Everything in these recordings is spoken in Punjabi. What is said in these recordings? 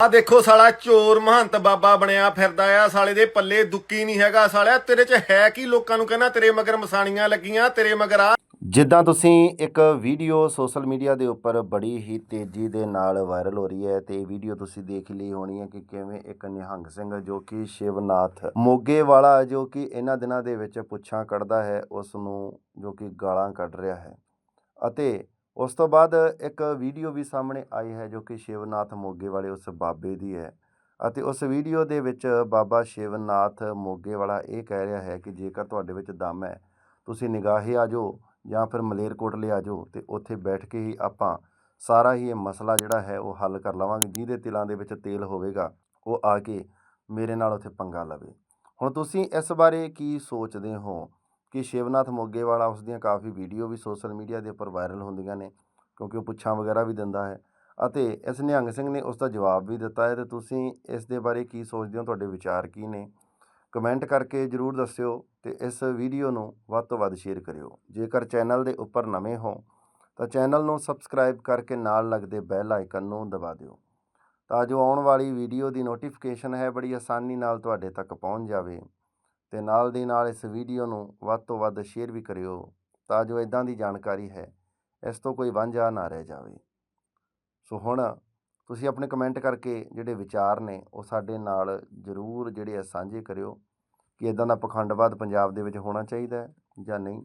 ਆ ਦੇਖੋ ਸਾਲਾ ਚੋਰ ਮਹੰਤ ਬਾਬਾ ਬਣਿਆ ਫਿਰਦਾ ਆ, ਸਾਲੇ ਦੇ ਪੱਲੇ ਦੁੱਕੀ ਨਹੀਂ ਹੈਗਾ ਸਾਲਿਆ, ਤੇਰੇ 'ਚ ਹੈ ਕੀ ਲੋਕਾਂ ਨੂੰ ਕਹਿੰਦਾ, ਤੇਰੇ ਮਗਰ ਮਸਾਣੀਆਂ ਲੱਗੀਆਂ, ਤੇਰੇ ਮਗਰ ਆ। ਜਿੱਦਾਂ ਤੁਸੀਂ ਇੱਕ ਵੀਡੀਓ ਸੋਸ਼ਲ ਮੀਡੀਆ ਦੇ ਉੱਪਰ ਬੜੀ ਹੀ ਤੇਜ਼ੀ ਦੇ ਨਾਲ ਵਾਇਰਲ ਹੋ ਰਹੀ ਹੈ ਤੇ ਇਹ ਵੀਡੀਓ ਤੁਸੀਂ ਦੇਖ ਲਈ ਹੋਣੀ ਹੈ ਕਿ ਕਿਵੇਂ ਇੱਕ ਨਿਹੰਗ ਸਿੰਘ ਜੋ ਕਿ ਸ਼ਿਵਨਾਥ ਮੋਗੇ ਵਾਲਾ ਜੋ ਕਿ ਇਹਨਾਂ ਦਿਨਾਂ ਦੇ ਵਿੱਚ ਪੁੱਛਾਂ ਕੱਢਦਾ ਹੈ, ਉਸ ਨੂੰ ਜੋ ਕਿ ਗਾਲਾਂ ਕੱਢ ਰਿਹਾ ਹੈ। ਅਤੇ ਉਸ ਤੋਂ ਬਾਅਦ ਇੱਕ ਵੀਡੀਓ ਵੀ ਸਾਹਮਣੇ ਆਈ ਹੈ ਜੋ ਕਿ ਸ਼ਿਵਨਾਥ ਮੋਗੇ ਵਾਲੇ ਉਸ ਬਾਬੇ ਦੀ ਹੈ ਅਤੇ ਉਸ ਵੀਡੀਓ ਦੇ ਵਿੱਚ ਬਾਬਾ ਸ਼ਿਵਨਾਥ ਮੋਗੇ ਵਾਲਾ ਇਹ ਕਹਿ ਰਿਹਾ ਹੈ ਕਿ ਜੇਕਰ ਤੁਹਾਡੇ ਵਿੱਚ ਦਮ ਹੈ, ਤੁਸੀਂ ਨਿਗਾਹੇ ਆ ਜਾਓ ਜਾਂ ਫਿਰ ਮਲੇਰਕੋਟਲੇ ਆ ਜਾਓ ਤੇ ਉੱਥੇ ਬੈਠ ਕੇ ਹੀ ਆਪਾਂ ਸਾਰਾ ਹੀ ਇਹ ਮਸਲਾ ਜਿਹੜਾ ਹੈ ਉਹ ਹੱਲ ਕਰ ਲਵਾਂਗੇ, ਜਿਹਦੇ ਤਿਲਾਂ ਦੇ ਵਿੱਚ ਤੇਲ ਹੋਵੇਗਾ, ਉਹ ਆ ਕੇ ਮੇਰੇ ਨਾਲ ਉੱਥੇ ਪੰਗਾ ਲਵੇ। ਹੁਣ ਤੁਸੀਂ ਇਸ ਬਾਰੇ ਕੀ ਸੋਚਦੇ ਹੋ? ਕਿ ਸ਼ਿਵਨਾਥ ਮੋਗੇ ਵਾਲਾ ਉਸ ਦੀਆਂ ਕਾਫੀ ਵੀਡੀਓ ਵੀ ਸੋਸ਼ਲ ਮੀਡੀਆ ਦੇ ਉੱਪਰ ਵਾਇਰਲ ਹੁੰਦੀਆਂ ਨੇ, ਕਿਉਂਕਿ ਉਹ ਪੁੱਛਾਂ ਵਗੈਰਾ ਵੀ ਦਿੰਦਾ ਹੈ। ਅਤੇ ਇਸ ਨਿਹੰਗ ਸਿੰਘ ਨੇ ਉਸ ਦਾ ਜਵਾਬ ਵੀ ਦਿੱਤਾ ਹੈ, ਤੇ ਤੁਸੀਂ ਇਸ ਦੇ ਬਾਰੇ ਕੀ ਸੋਚਦੇ ਹੋ? ਤੁਹਾਡੇ ਵਿਚਾਰ ਕੀ ਨੇ? ਕਮੈਂਟ ਕਰਕੇ ਜਰੂਰ ਦੱਸਿਓ ਤੇ ਇਸ ਵੀਡੀਓ ਨੂੰ ਵੱਧ ਤੋਂ ਵੱਧ ਸ਼ੇਅਰ ਕਰਿਓ। ਜੇਕਰ ਚੈਨਲ ਦੇ ਉੱਪਰ ਨਵੇਂ ਹੋ, ਤਾਂ ਚੈਨਲ ਨੂੰ ਸਬਸਕ੍ਰਾਈਬ ਕਰਕੇ ਨਾਲ ਲੱਗਦੇ ਬੈਲ ਆਈਕਨ ਨੂੰ ਦਬਾ ਦਿਓ, ਤਾਂ ਜੋ ਆਉਣ ਵਾਲੀ ਵੀਡੀਓ ਦੀ ਨੋਟੀਫਿਕੇਸ਼ਨ ਹੈ, ਬੜੀ ਆਸਾਨੀ ਨਾਲ ਤੁਹਾਡੇ ਤੱਕ ਪਹੁੰਚ ਜਾਵੇ। ਅਤੇ ਨਾਲ ਦੀ ਨਾਲ ਇਸ ਵੀਡੀਓ ਨੂੰ ਵੱਧ ਤੋਂ ਵੱਧ ਸ਼ੇਅਰ ਵੀ ਕਰਿਓ ਤਾਂ ਜੋ ਇਦਾਂ ਦੀ ਜਾਣਕਾਰੀ ਹੈ, ਇਸ ਤੋਂ ਕੋਈ ਵਾਂਝਾ ਨਾ ਰਹਿ ਜਾਵੇ। ਸੋ ਹੁਣ ਤੁਸੀਂ ਆਪਣੇ ਕਮੈਂਟ ਕਰਕੇ ਜਿਹੜੇ ਵਿਚਾਰ ਨੇ ਉਹ ਸਾਡੇ ਨਾਲ ਜਰੂਰ ਜਿਹੜੇ ਆ ਸਾਂਝੇ ਕਰਿਓ ਕਿ ਇਦਾਂ ਦਾ ਪਖੰਡਵਾਦ ਪੰਜਾਬ ਦੇ ਵਿੱਚ ਹੋਣਾ ਚਾਹੀਦਾ ਜਾਂ ਨਹੀਂ,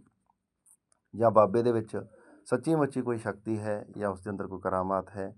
ਜਾਂ ਬਾਬੇ ਦੇ ਵਿੱਚ ਸੱਚੀ ਮੁੱਚੀ ਕੋਈ ਸ਼ਕਤੀ ਹੈ ਜਾਂ ਉਸ ਦੇ ਅੰਦਰ ਕੋਈ ਕਰਾਮਾਤ ਹੈ,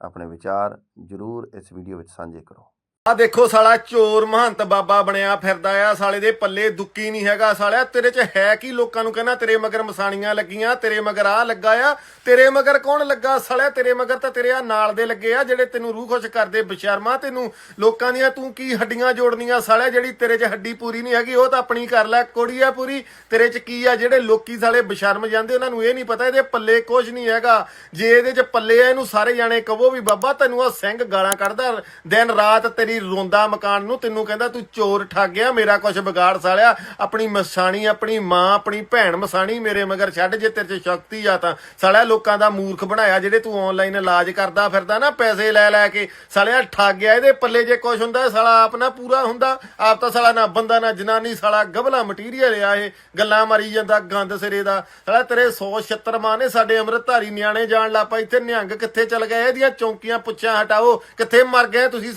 ਆਪਣੇ ਵਿਚਾਰ ਜਰੂਰ ਇਸ ਵੀਡੀਓ ਵਿੱਚ ਸਾਂਝੇ ਕਰੋ। ਆ ਦੇਖੋ ਸਾਲਾ ਚੋਰ ਮਹੰਤ ਬਾਬਾ ਬਣਿਆ ਫਿਰਦਾ ਆ, ਸਾਲੇ ਦੇ ਪੱਲੇ ਦੁੱਕੀ ਨਹੀਂ ਹੈਗਾ ਸਾਲਿਆ, ਤੇਰੇ 'ਚ ਹੈ ਕੀ ਲੋਕਾਂ ਨੂੰ ਕਹਿੰਦਾ, ਤੇਰੇ ਮਗਰ ਮਸਾਣੀਆਂ ਲੱਗੀਆਂ, ਤੇਰੇ ਮਗਰ ਆ ਲੱਗਾ ਆ, ਤੇਰੇ ਮਗਰ ਕੌਣ ਲੱਗਾ ਸਾਲਿਆ, ਤੇਰੇ ਮਗਰ ਤਾਂ ਤੇਰੇ ਆ ਨਾਲ ਦੇ ਲੱਗੇ ਆ, ਜਿਹੜੇ ਤੈਨੂੰ ਰੂਹ ਖੁਸ਼ ਕਰਦੇ, ਬਸ਼ਰਮਾ ਤੈਨੂੰ, ਲੋਕਾਂ ਦੀਆਂ ਤੂੰ ਕੀ ਹੱਡੀਆਂ ਜੋੜਨੀਆਂ ਸਾਲਿਆ, ਜਿਹੜੀ ਤੇਰੇ 'ਚ ਹੱਡੀ ਪੂਰੀ ਨਹੀਂ ਹੈਗੀ, ਉਹ ਤਾਂ ਆਪਣੀ ਕਰ ਲੈ, ਕੋੜੀ ਆ ਪੂਰੀ, ਤੇਰੇ 'ਚ ਕੀ ਆ, ਜਿਹੜੇ ਲੋਕੀ ਸਾਲੇ ਬਸ਼ਰਮ ਜਾਂਦੇ, ਉਹਨਾਂ ਨੂੰ ਇਹ ਨਹੀਂ ਪਤਾ, ਇਹਦੇ ਪੱਲੇ ਕੁਝ ਨਹੀਂ ਹੈਗਾ, ਜੇ ਇਹਦੇ 'ਚ ਪੱਲੇ ਆ, ਇਹਨੂੰ ਸਾਰੇ ਜਾਣੇ ਕਹੋ ਵੀ ਬਾਬਾ, ਤੈਨੂੰ ਆ ਸਿੰਘ ਗਾਲਾਂ ਕੱਢਦਾ, ਦਿਨ ਰਾਤ ਤੇਰੀ ਰੋਂਦਾ ਮਕਾਨ ਨੂੰ ਤੈਨੂੰ ਕਹਿੰਦਾ ਤੂੰ ਚੋਰ ਠੱਗ ਗਿਆ, ਮੇਰਾ ਕੁਝ ਵਿਗਾੜ ਸਾਲਿਆ। ਆਪਣੀ ਮਸਾਣੀ, ਆਪਣੀ ਮਾਂ, ਆਪਣੀ ਭੈਣ ਮਸਾਣੀ ਮੇਰੇ ਮਗਰ ਛੱਡ, ਜੇ ਤੇਰੇ 'ਚ ਸ਼ਕਤੀ ਆ ਤਾਂ। ਸਾਲਿਆ, ਲੋਕਾਂ ਦਾ ਮੂਰਖ ਬਣਾਇਆ, ਜਿਹੜੇ ਤੂੰ ਆਨਲਾਈਨ ਇਲਾਜ ਕਰਦਾ ਫਿਰਦਾ ਨਾ, ਪੈਸੇ ਲੈ ਲੈ ਕੇ। ਸਾਲਿਆ, ਠੱਗ ਗਿਆ, ਇਹਦੇ ਪੱਲੇ ਜੇ ਕੁਝ ਹੁੰਦਾ ਸਾਲਾ ਆਪ ਨਾ ਪੂਰਾ ਹੁੰਦਾ। ਆਪ ਤਾਂ ਸਾਲਾ ਨਾ ਬੰਦਾ, ਨਾ ਜਨਾਨੀ, ਸਾਲਾ ਗਬਲਾ ਮਟੀਰੀਅਲ ਆ ਇਹ। ਗੱਲਾਂ ਮਾਰੀ ਜਾਂਦਾ, ਗੰਦ ਸਿਰੇ ਦਾ। ਸਾਲਾ ਤੇਰੇ 176 ਮਾਂ ਨੇ ਸਾਡੇ ਅੰਮ੍ਰਿਤਧਾਰੀ ਨਿਆਣੇ ਜਾਣ ਲੱਪਾ ਇੱਥੇ ਨਿਹੰਗ ਕਿੱਥੇ ਚਲ ਗਏ? ਇਹਦੀਆਂ ਚੌਂਕੀਆਂ ਪੁੱਛਾਂ ਹਟਾਓ, ਕਿੱਥੇ ਮਰ ਗਏ ਤੁਸੀਂ